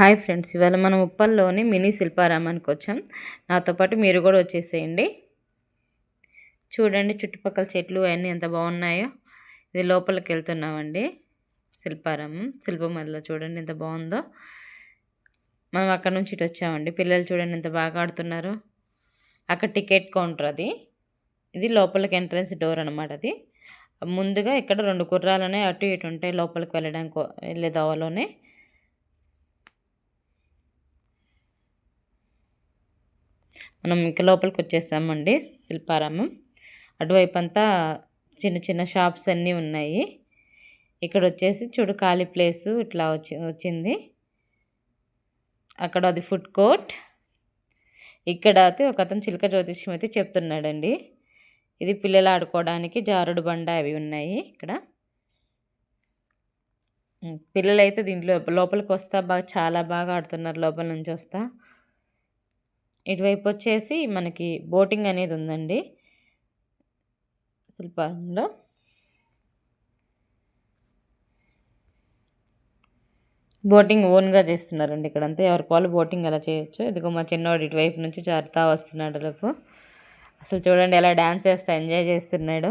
Hi friends ఇవాళ మనం ఉప్పల్లోని mini శిల్పారామానికి వచ్చాం. నాతో పాటు మీరు కూడా వచ్చేసేయండి. చూడండి చుట్టుపక్కల చెట్లు అవన్నీ ఎంత బాగున్నాయో. ఇది లోపలికి వెళ్తున్నామండి. శిల్పారామం శిల్పమల్ల చూడండి ఎంత బాగుందో. మనం అక్కడ నుంచి ఇటు వచ్చామండి. పిల్లలు చూడండి ఎంత బాగా ఆడుతున్నారు. అక్కడ టికెట్ కౌంటర్ అది. ఇది లోపలికి ఎంట్రన్స్ డోర్ అనమాట అది. ముందుగా ఇక్కడ రెండు కుర్రాలనే అటు ఇటు ఉంటాయి లోపలికి వెళ్ళడానికి వెళ్ళే దోవలోనే మనం ఇంకా లోపలికి వచ్చేసామండి శిల్పారామం. అటువైపు అంతా చిన్న చిన్న షాప్స్ అన్నీ ఉన్నాయి. ఇక్కడ వచ్చేసి చూడు ఖాళీ ప్లేసు ఇట్లా వచ్చి వచ్చింది. అక్కడ అది ఫుడ్ కోర్ట్. ఇక్కడ అయితే ఒక అతను చిలక జ్యోతిష్యం అయితే చెప్తున్నాడండి. ఇది పిల్లలు ఆడుకోవడానికి జారుడు బండ అవి ఉన్నాయి ఇక్కడ. పిల్లలైతే దీంట్లో లోపలికి వస్తా బాగా చాలా బాగా ఆడుతున్నారు లోపల నుంచి వస్తా ఇటువైపు వచ్చేసి మనకి బోటింగ్ అనేది ఉందండి. శిల్పాలంలో. బోటింగ్ ఓన్గా చేస్తున్నారండి ఇక్కడంతా. ఎవరికి వాళ్ళు బోటింగ్ ఎలా చేయొచ్చు. ఇదిగో మా చిన్నవాడు ఇటువైపు నుంచి జారుతా వస్తున్నాడు రేపు అసలు చూడండి ఎలా డ్యాన్స్ చేస్తా ఎంజాయ్ చేస్తున్నాడు.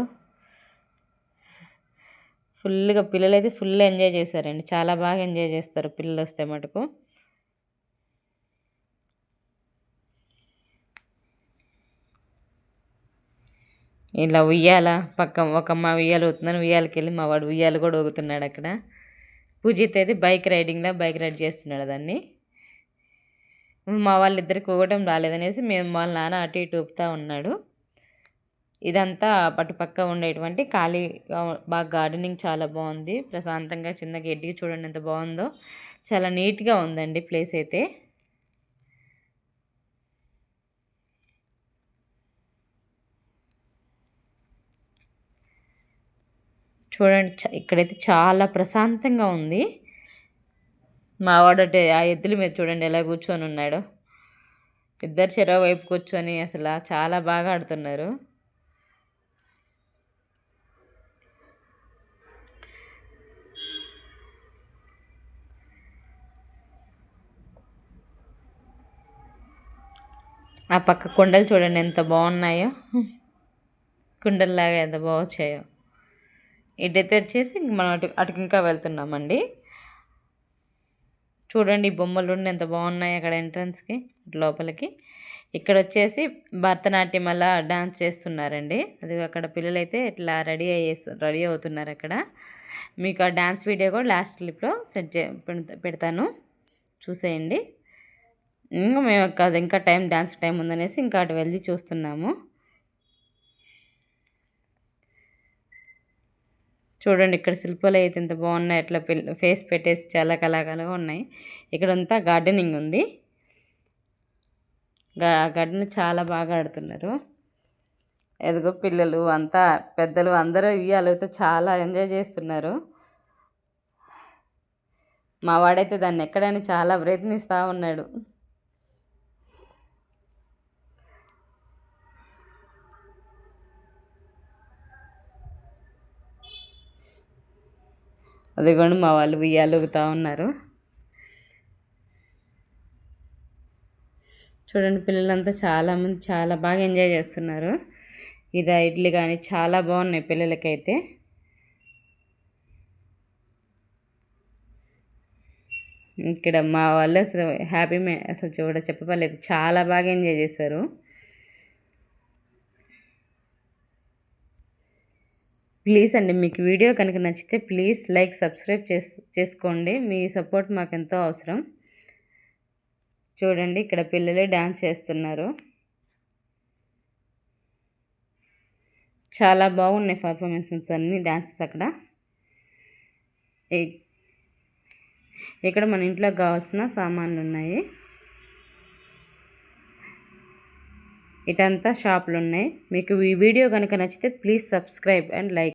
ఫుల్గా పిల్లలు అయితే ఫుల్ ఎంజాయ్ చేశారండి. చాలా బాగా ఎంజాయ్ చేస్తారు పిల్లలు వస్తే మటుకు. ఇలా ఉయ్యాల పక్క ఒక అమ్మ ఉయ్యాలు ఊతున్నాను ఉయ్యాలకి వెళ్ళి మా వాడు ఉయ్యాలు కూడా ఊగుతున్నాడు అక్కడ. పూజిత్ అయితే బైక్ రైడింగ్లో బైక్ రైడ్ చేస్తున్నాడు దాన్ని మా వాళ్ళిద్దరికి ఊగటం రాలేదనేసి మేము వాళ్ళ నాన్న అటు ఇటు ఊపుతూ ఉన్నాడు. ఇదంతా పట్టుపక్క ఉండేటువంటి ఖాళీగా బాగా గార్డెనింగ్ చాలా బాగుంది. ప్రశాంతంగా చిన్న గడ్డికి చూడండి ఎంత బాగుందో. చాలా నీట్గా ఉందండి ప్లేస్ అయితే. చూడండి ఇక్కడైతే చాలా ప్రశాంతంగా ఉంది. మా వాడు ఆ ఎద్దుల మీద చూడండి ఎలా కూర్చొని ఉన్నాడు. ఇద్దరు చెరవ వైపు కూర్చొని అసలు చాలా బాగా ఆడుతున్నారు. ఆ పక్క కుండలు చూడండి ఎంత బాగున్నాయో. కుండల్లాగా ఎంత బాగొచ్చాయో. ఇటైతే వచ్చేసి మనం అటు అటుకు ఇంకా వెళ్తున్నామండి. చూడండి బొమ్మలు ఎంత బాగున్నాయి అక్కడ ఎంట్రన్స్కి లోపలికి. ఇక్కడ వచ్చేసి భరతనాట్యం అలా డాన్స్ చేస్తున్నారండి. అది అక్కడ పిల్లలైతే ఇట్లా రెడీ అయ్యే రెడీ అవుతున్నారు అక్కడ. మీకు ఆ డ్యాన్స్ వీడియో కూడా లాస్ట్ క్లిప్లో సెట్ చే పెడతాను. చూసేయండి. ఇంకా మేము అది ఇంకా టైం డ్యాన్స్ టైం ఉందనేసి ఇంకా అటు వెళ్ళి చూస్తున్నాము. చూడండి ఇక్కడ శిల్పాలు అయితే ఎంత బాగున్నాయి. అట్లా ఫేస్ పెట్టేసి చాలా కళాకళగా ఉన్నాయి. ఇక్కడంతా గార్డెనింగ్ ఉంది. గార్డెన్ చాలా బాగా ఆడుతున్నారు. ఎదుగో పిల్లలు అంతా పెద్దలు అందరూ ఇయ్యాలతో చాలా ఎంజాయ్ చేస్తున్నారు. మా వాడైతే దాన్ని ఎక్కడని చాలా ప్రయత్నిస్తూ ఉన్నాడు. అదిగోండి మా వాళ్ళు ఉయ్యాలు ఊగుతూ ఉన్నారు. చూడండి పిల్లలంతా చాలామంది చాలా బాగా ఎంజాయ్ చేస్తున్నారు. ఈ రైడ్లు కానీ చాలా బాగున్నాయి పిల్లలకైతే. ఇక్కడ మా వాళ్ళు అసలు హ్యాపీ అసలు చూడ చెప్పలేదు చాలా బాగా ఎంజాయ్ చేశారు. ప్లీజ్ అండి మీకు వీడియో కనుక నచ్చితే ప్లీజ్ లైక్ సబ్స్క్రైబ్ చేసుకోండి. మీ సపోర్ట్ మాకు ఎంతో అవసరం. చూడండి ఇక్కడ పిల్లలే డ్యాన్స్ చేస్తున్నారు. చాలా బాగున్నాయి పర్ఫార్మెన్సెస్ అన్నీ డ్యాన్సెస్ అక్కడ. ఇక్కడ మన ఇంట్లో కావాల్సిన సామాన్లు ఉన్నాయి ఇటంతా షాపులు ఉన్నాయి మీకు ఈ వీడియో కనుక నచ్చితే ప్లీజ్ సబ్స్క్రైబ్ అండ్ లైక్.